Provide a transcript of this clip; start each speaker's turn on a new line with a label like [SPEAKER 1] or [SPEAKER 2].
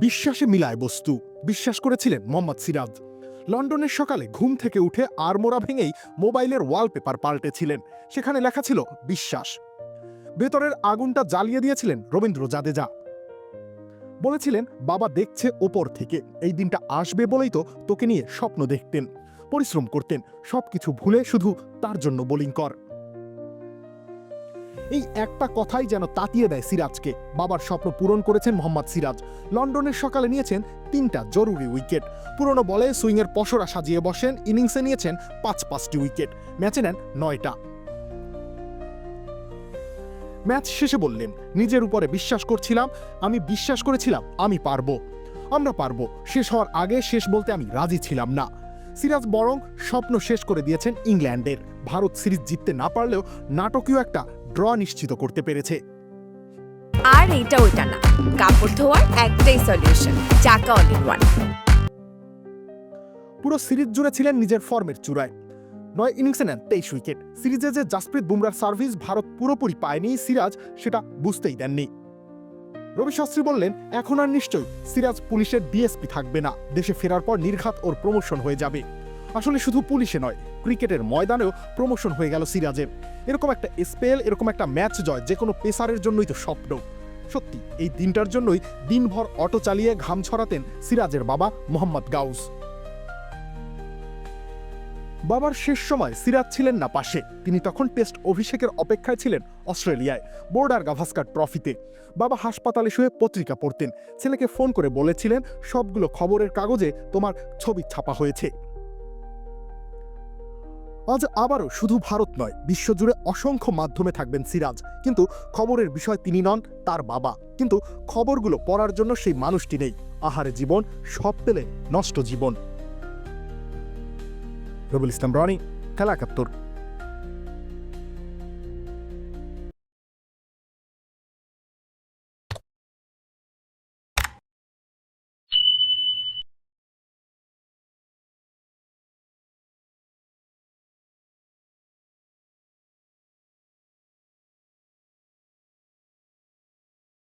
[SPEAKER 1] বিশ্বাসে মিলায় বস্তু। বিশ্বাস করেছিলেন মোহাম্মদ সিরাজ। লন্ডনের সকালে ঘুম থেকে উঠে আড়মোড়া ভেঙেই মোবাইলের ওয়ালপেপার পাল্টেছিলেন। সেখানে লেখা ছিল, বিশ্বাস। ভেতরের আগুনটা জ্বালিয়ে দিয়েছিলেন রবীন্দ্র জাদেজা। বলেছিলেন, বাবা দেখছে ওপর থেকে। এই দিনটা আসবে বলেই তো তোকে নিয়ে স্বপ্ন দেখতেন, পরিশ্রম করতেন। সবকিছু ভুলে শুধু তার জন্য বোলিং কর। এই একটা কথাই যেন তাতিয়ে দেয় সিরাজকে। বাবার স্বপ্ন পূরণ করেছেন মোহাম্মদ সিরাজ। লন্ডনের সকালে নিয়েছেন তিনটা জরুরি উইকেট। পুরনো বলে সুইংয়ের পসরা সাজিয়ে বসেন, ইনিংসে নিয়েছেন পাঁচ পাঁচটি উইকেট। ম্যাচে নেন নয়টা। ম্যাচ শেষে বললেন, নিজের উপরে বিশ্বাস করছিলাম, আমি বিশ্বাস করেছিলাম, আমি পারব। আমরা পারব। শেষ হওয়ার আগে শেষ বলতে আমি রাজি ছিলাম না। সিরাজ বরং স্বপ্ন শেষ করে দিয়েছেন ইংল্যান্ডের। ভারত সিরিজ জিততে না পারলেও নাটকীয় একটা ড্র নিশ্চিত করতে পেরেছে।
[SPEAKER 2] আর না। কাপড় ধোয়ার একটাই solution Chaka all in one
[SPEAKER 1] পুরো সিরিজ জুড়ে ছিলেন নিজের ফর্মের চূড়ায়। নয় ইনিংসে নেন তেইশ উইকেট সিরিজে যে জাসপ্রীত বুমরার সার্ভিস ভারত পুরোপুরি পায়নি সিরাজ সেটা বুঝতেই দেননি। রবি শাস্ত্রী বললেন এখন আর নিশ্চয়ই সিরাজ পুলিশের ডিএসপি থাকবে না। দেশে ফেরার পর নির্ঘাত ওর প্রমোশন হয়ে যাবে। আসলে শুধু পুলিশে নয়, ক্রিকেটের ময়দানেও প্রমোশন হয়ে গেল সিরাজের। এরকম একটা স্পেল, এরকম একটা ম্যাচ জয় যে কোনো পেসারের জন্যই তো স্বপ্ন। সত্যি, এই দিনটার জন্যই দিনভর অটো চালিয়ে ঘাম ছড়াতেন সিরাজের বাবা মোহাম্মদ গাউস। বাবার শেষ সময় সিরাজ ছিলেন না পাশে। তিনি তখন টেস্ট অভিষেকের অপেক্ষায় ছিলেন অস্ট্রেলিয়ায়, বোর্ডার গাভাস্কার ট্রফিতে। বাবা হাসপাতালে শুয়ে পত্রিকা পড়তেন। ছেলেকে ফোন করে বলেছিলেন, সবগুলো খবরের কাগজে তোমার ছবি ছাপা হয়েছে। আজ আবারও শুধু ভারত নয়, বিশ্বজুড়ে অসংখ্য মাধ্যমে থাকবেন সিরাজ। কিন্তু খবরের বিষয় তিনি নন, তার বাবা। কিন্তু খবরগুলো পড়ার জন্য সেই মানুষটি নেই। আহারে জীবন, সব পেলে নষ্ট জীবন। রবুল ইসলাম, রনি, খেলা একাত্তর।